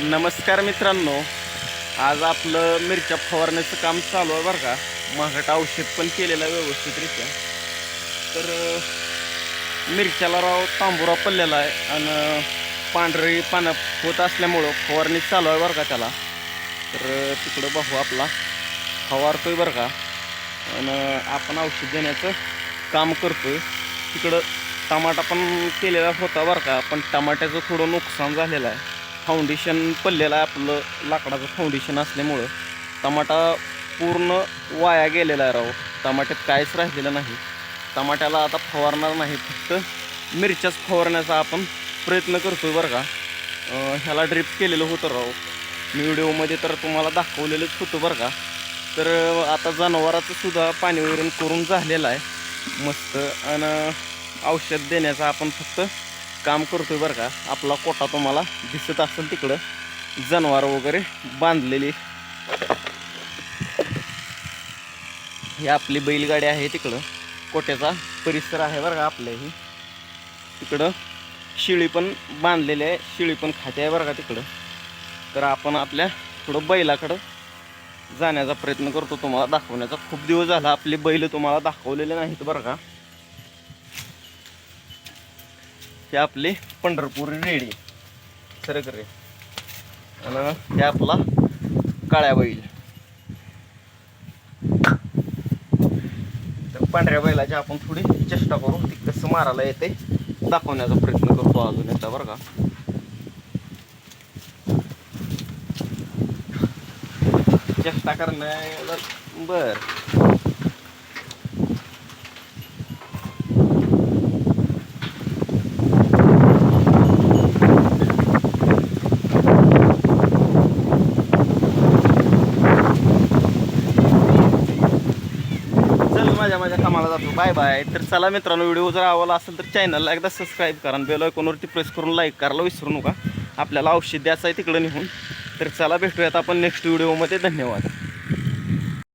नमस्कार मित्रांनो. आज आपलं मिरच्या फवारण्याचं काम चालू आहे बरं का. महागट औषध पण केलेलं आहे व्यवस्थितरित्या. तर मिरच्याला राव तांबुरा पडलेला आहे आणि पांढरी पानं होत असल्यामुळं फवारणी चालू आहे बरं का त्याला. तर तिकडं बघू आपला फवारतोय बरं का. आणि आपण औषध देण्याचं काम करतोय. तिकडं टमाटा पण केलेला होता बरं का पण टमाट्याचं थोडं नुकसान झालेलं आहे. फाउंडेशन पडलेलं आहे आपलं लाकडाचं फाउंडेशन असल्यामुळं टमाटा पूर्ण वाया गेलेला आहे राव. टमाट्यात काहीच राहिलेलं नाही. टमाट्याला आता फवारणार नाही फक्त मिरच्याच फवारण्याचा आपण प्रयत्न करतोय बरं का. ह्याला ड्रिप केलेलं होतं राव. मी व्हिडिओमध्ये तर तुम्हाला दाखवलेलंच होतं बरं का. तर आता जनावराचं सुद्धा पाणी वगैरे करून झालेलं आहे. मस्त आणि औषध देण्याचा आपण फक्त काम करतो आहे बरं का. आपला कोटा तुम्हाला दिसत असेल तिकडं. जनावर वगैरे बांधलेली. ही आपली बैलगाडी आहे तिकडं. कोट्याचा परिसर आहे बरं का आपल्याही. तिकडं शिळी पण बांधलेली आहे. शिळी पण खाते आहे बरं का तिकडं. तर आपण आपल्या थोडं बैलाकडं जाण्याचा प्रयत्न करतो. तुम्हाला दाखवण्याचा खूप दिवस झाला. आपली बैल तुम्हाला दाखवलेले नाहीत बरं का. हे आपले पंढरपुरी रेडी. सर रे आणि हे आपला काळ्या बैल. तर पांढऱ्या बैलाची आपण थोडी चेष्टा करू ती कसं मारायला येते दाखवण्याचा प्रयत्न करतो अजून एकदा बरं का. चेष्टा करण्या बर. माझ्या माझ्या कामाला जातो. Bye bye. तर चला मित्रांनो व्हिडिओ जर आवडला असेल तर चॅनलला एकदा सबस्क्राईब करा आणि बेल आयकॉनवरती प्रेस करून लाईक करायला विसरू नका. आपल्याला औषध द्यायचं आहे तिकडं निघून. तर चला भेटूयात आपण नेक्स्ट व्हिडिओमध्ये धन्यवाद.